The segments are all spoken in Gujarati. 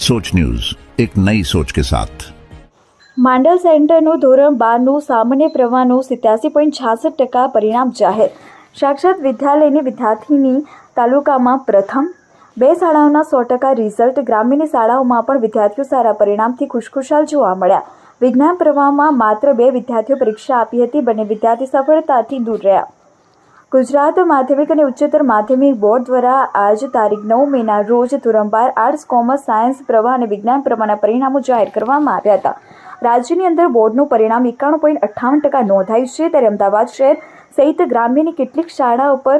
सोच न्यूज एक नई सोच के साथ માંડલ સેન્ટરનું ધોરણ બારનું સામાન્ય પ્રવાહનું સિત્યાસી પોઈન્ટ છાસઠ ટકા પરિણામ જાહેર સાક્ષાત વિદ્યાલયની વિદ્યાર્થીની તાલુકામાં પ્રથમ બે શાળાઓના સો ટકા રિઝલ્ટ ગ્રામ્યની શાળાઓમાં પણ વિદ્યાર્થીઓ સારા પરિણામથી ખુશખુશાલ જોવા મળ્યા વિજ્ઞાન પ્રવાહમાં માત્ર બે વિદ્યાર્થીઓ પરીક્ષા આપી હતી બંને વિદ્યાર્થી સફળતાથી દૂર રહ્યા ગુજરાત માધ્યમિક અને ઉચ્ચતર માધ્યમિક બોર્ડ દ્વારા આજ તારીખ નવ મેના રોજ ધોરણ બાર આર્ટ્સ, કોમર્સ, સાયન્સ, પ્રવાહ અને વિજ્ઞાન પ્રવાહના પરિણામો જાહેર કરવામાં આવ્યા હતા. રાજ્યની અંદર બોર્ડનું પરિણામ એકાણું પોઈન્ટ અઠ્ઠાવન ટકા નોંધાયું છે. ત્યારે અમદાવાદ શહેર સહિત ગ્રામ્યની કેટલીક શાળાઓ પર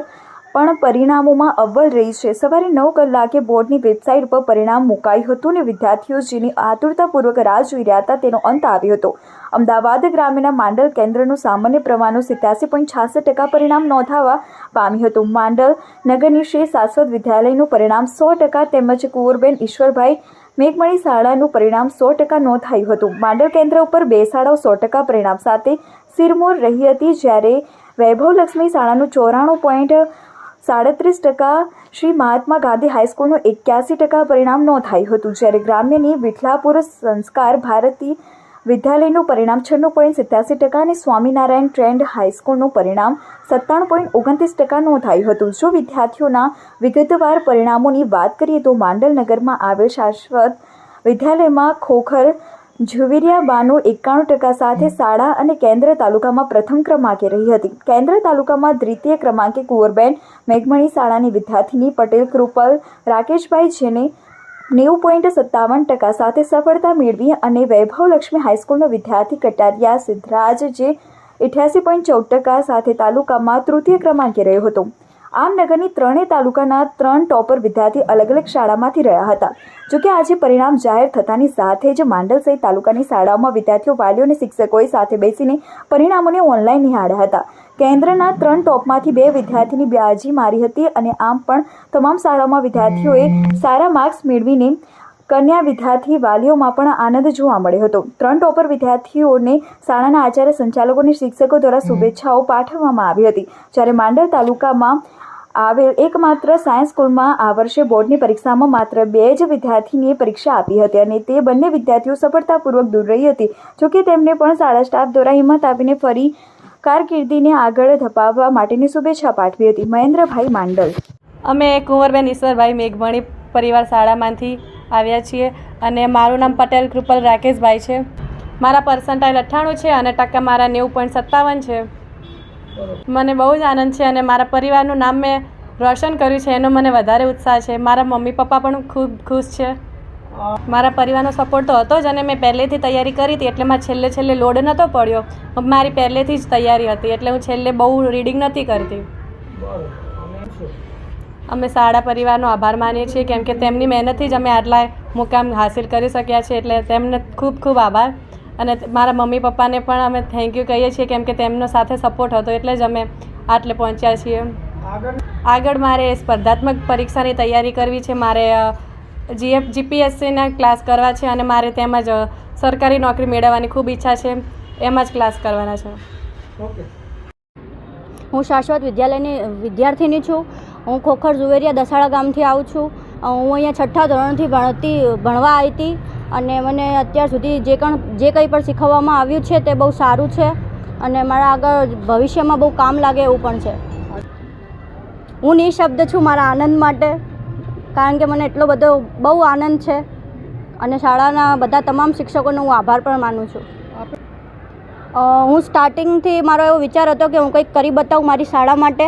પણ પરિણામોમાં અવ્વલ રહી છે. સવારે નવ કલાકે બોર્ડની વેબસાઇટ પર પરિણામ મુકાયું હતું અને વિદ્યાર્થીઓ જેની આતુરતાપૂર્વક રાહ જોઈ રહ્યા હતા તેનો અંત આવ્યો હતો. અમદાવાદ ગ્રામ્યના માંડલ કેન્દ્રનું સામાન્ય પ્રમાણનું સિત્યાસી પોઈન્ટ છાસઠ ટકા પરિણામ નોંધાવા પામ્યું હતું. માંડલ નગરની શ્રી શાશ્વત વિદ્યાલયનું પરિણામ સો ટકા તેમજ કુંવરબેન ઈશ્વરભાઈ મેઘમણી શાળાનું પરિણામ સો ટકા નોંધાયું હતું. માંડલ કેન્દ્ર ઉપર બે શાળાઓ સો ટકા પરિણામ સાથે સિરમોર રહી હતી જ્યારે વૈભવલક્ષ્મી શાળાનું ચોરાણું પોઈન્ટ સાડત્રીસ ટકા શ્રી મહાત્મા ગાંધી હાઈસ્કૂલનું એક્યાસી ટકા પરિણામ નોંધાયું હતું. જ્યારે ગ્રામ્યની વિઠલાપુર સંસ્કાર ભારતી વિદ્યાલયનું પરિણામ છન્નું પોઈન્ટ સિત્યાસી ટકા અને સ્વામિનારાયણ ટ્રેન્ડ હાઈસ્કૂલનું પરિણામ સત્તાણું પોઈન્ટ ઓગણત્રીસ ટકા નોંધાયું હતું. જો વિદ્યાર્થીઓના વિગતવાર પરિણામોની વાત કરીએ તો માંડલનગરમાં આવેલ શાશ્વત વિદ્યાલયમાં ખોખર ઝુવેરિયા બાનું એકાણું ટકા સાથે શાળા અને કેન્દ્ર તાલુકામાં પ્રથમ ક્રમાંકે રહી હતી. કેન્દ્ર તાલુકામાં દ્વિતીય ક્રમાંકે કુંવરબેન મેઘમણી શાળાની વિદ્યાર્થીની પટેલ કૃપલ, રાકેશભાઈ જેને નેવું પોઈન્ટ સત્તાવન ટકા સાથે સફળતા મેળવી અને વૈભવ લક્ષ્મી હાઈસ્કૂલનો વિદ્યાર્થી કટારિયા સિદ્ધરાજ જે અઠ્યાસી પોઈન્ટ ચૌદ ટકા સાથે તાલુકામાં તૃતીય ક્રમાંકે રહ્યો હતો. આમ નગરની ત્રણેય તાલુકાના ત્રણ ટોપર વિદ્યાર્થી અલગ અલગ શાળામાંથી રહ્યા હતા. જોકે આજે પરિણામ જાહેર થતાની સાથે જ માંડલ સહિત તાલુકાની શાળાઓમાં વિદ્યાર્થીઓ, વાલીઓ અને શિક્ષકોએ સાથે બેસીને પરિણામોને ઓનલાઈન નિહાળ્યા હતા. કેન્દ્રના ત્રણ ટોપમાંથી બે વિદ્યાર્થીની બ્યાજી મારી હતી અને આમ પણ તમામ શાળાઓમાં વિદ્યાર્થીઓએ સારા માર્ક્સ મેળવીને કન્યા વિદ્યાર્થી વાલીઓમાં પણ આનંદ જોવા મળ્યો હતો. ત્રણ ટોપર વિદ્યાર્થીઓને શાળાના આચાર્ય સંચાલકો અને શિક્ષકો દ્વારા શુભેચ્છાઓ પાઠવવામાં આવી હતી. જ્યારે માંડલ તાલુકામાં આવેલ એકમાત્ર સાયન્સ સ્કૂલમાં આ વર્ષે બોર્ડની પરીક્ષામાં માત્ર બે જ વિદ્યાર્થીનીએ પરીક્ષા આપી હતી અને તે બંને વિદ્યાર્થીઓ સફળતાપૂર્વક દૂર રહી હતી. જોકે તેમને પણ શાળા સ્ટાફ દ્વારા હિંમત આપીને ફરી કારકિર્દીને આગળ ધપાવવા માટેની શુભેચ્છા પાઠવી હતી. મહેન્દ્રભાઈ માંડલ. અમે કુંવરબેન ઈશ્વરભાઈ મેઘમણી પરિવાર શાળામાંથી આવ્યા છીએ અને મારું નામ પટેલ કૃપલ રાકેશભાઈ છે. મારા પર્સન્ટાઇલ અઠ્ઠાણું છે અને ટકા મારા નેવું પોઈન્ટ સત્તાવન છે. મને બહુ જ આનંદ છે અને મારા પરિવારનું નામ મેં રોશન કર્યું છે, એનો મને વધારે ઉત્સાહ છે. મારા મમ્મી પપ્પા પણ ખૂબ ખુશ છે. મારા પરિવારનો સપોર્ટ તો હતો જ અને મેં પહેલેથી તૈયારી કરી હતી એટલે મારે છેલ્લે છેલ્લે લોડ નહોતો પડ્યો. મારી પહેલેથી જ તૈયારી હતી એટલે હું છેલ્લે બહુ રીડિંગ નથી કરતી. અમે શાળા પરિવારનો આભાર માનીએ છીએ કેમ કે તેમની મહેનતથી જ અમે આટલા મુકામ હાસિલ કરી શક્યા છીએ એટલે તેમને ખૂબ ખૂબ આભાર. અને મારા મમ્મી પપ્પાને પણ અમે થેન્ક યુ કહીએ છીએ કેમ કે તેમનો સાથે સપોર્ટ હતો એટલે જ અમે આટલે પહોંચ્યા છીએ. આગળ મારે સ્પર્ધાત્મક પરીક્ષાની તૈયારી કરવી છે મારે જીએફ જીપીએસસીના ક્લાસ કરવા છે અને મારે તેમજ સરકારી નોકરી મેળવવાની ખૂબ ઈચ્છા છે એમાં જ ક્લાસ કરવાના છે. હું શાશ્વત વિદ્યાલયની વિદ્યાર્થીની છું. હું ખોખર ઝુવેરિયા દસાડા ગામથી આવું છું. હું અહીંયા છઠ્ઠા ધોરણથી ભણતી, ભણવા આવી હતી અને મને અત્યાર સુધી જે પણ જે કંઈ પણ શીખવવામાં આવ્યું છે તે બહુ સારું છે અને મારા આગળ ભવિષ્યમાં બહુ કામ લાગે એવું પણ છે. હું નિઃશબ્દ છું મારા આનંદ માટે, કારણ કે મને એટલો બધો બહુ આનંદ છે અને શાળાના બધા તમામ શિક્ષકોનો હું આભાર પણ માનું છું. હું સ્ટાર્ટિંગથી મારો એવો વિચાર હતો કે હું કંઈક કરી બતાવું મારી શાળા માટે.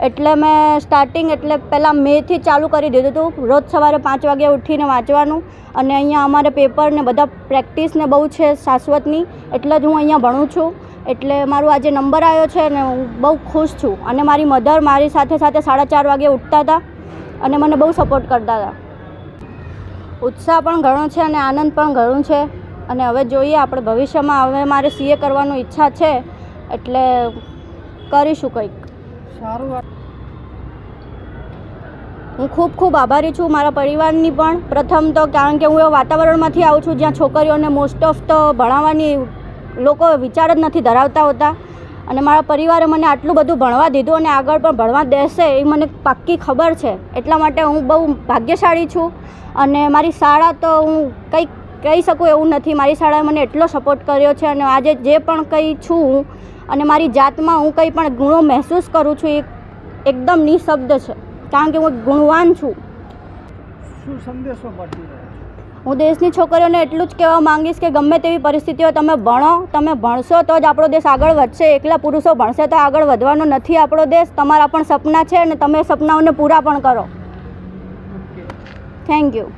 એટલે મેં સ્ટાર્ટિંગ એટલે પહેલાં મેથી ચાલુ કરી દીધું હતું રોજ સવારે પાંચ વાગે ઉઠીને વાંચવાનું અને અહીંયા અમારે પેપર ને બધા પ્રેક્ટિસને બહુ છે શાશ્વતની, એટલે જ હું અહીંયા ભણું છું. એટલે મારો આજે નંબર આવ્યો છે ને હું બહુ ખુશ છું. અને મારી મધર મારી સાથે સાથે સાડા ચાર વાગે ઉઠતા હતા અને મને બહુ સપોર્ટ કરતા હતા. ઉત્સાહ પણ ઘણો છે અને આનંદ પણ ઘણો છે. અને હવે જોઈએ આપણે ભવિષ્યમાં હવે મારે સીએ કરવાનું ઈચ્છા છે, એટલે કરીશું કંઈક. હું ખૂબ ખૂબ આભારી છું મારા પરિવારની પણ. પ્રથમ તો કારણ કે હું એવા વાતાવરણમાંથી આવું છું જ્યાં છોકરીઓને મોસ્ટ ઓફ તો ભણાવવાની લોકો વિચાર જ નથી ધરાવતા હોતા. અને મારા પરિવારે મને આટલું બધું ભણવા દીધું અને આગળ પણ ભણવા દેશે એ મને પાક્કી ખબર છે. એટલા માટે હું બહુ ભાગ્યશાળી છું. અને મારી શાળા તો હું કંઈક કહી શકું એવું નથી. મારી શાળાએ મને એટલો સપોર્ટ કર્યો છે અને આજે જે પણ કંઈ છું હું અને મારી જાતમાં હું કંઈ પણ ગુણો મહેસૂસ કરું છું એ એકદમ નિશબ્દ છે. કારણ કે હું ગુણવાન છું. શું સંદેશો હું દેશની છોકરીઓને એટલું જ કહેવા માંગીશ કે ગમે તેવી પરિસ્થિતિઓ તમે ભણો તમે ભણશો તો જ આપણો દેશ આગળ વધશે. એકલા પુરુષો ભણશે તો આગળ વધવાનો નથી આપણો દેશ. તમારા પણ સપના છે અને તમે સપનાઓને પૂરા પણ કરો. Thank you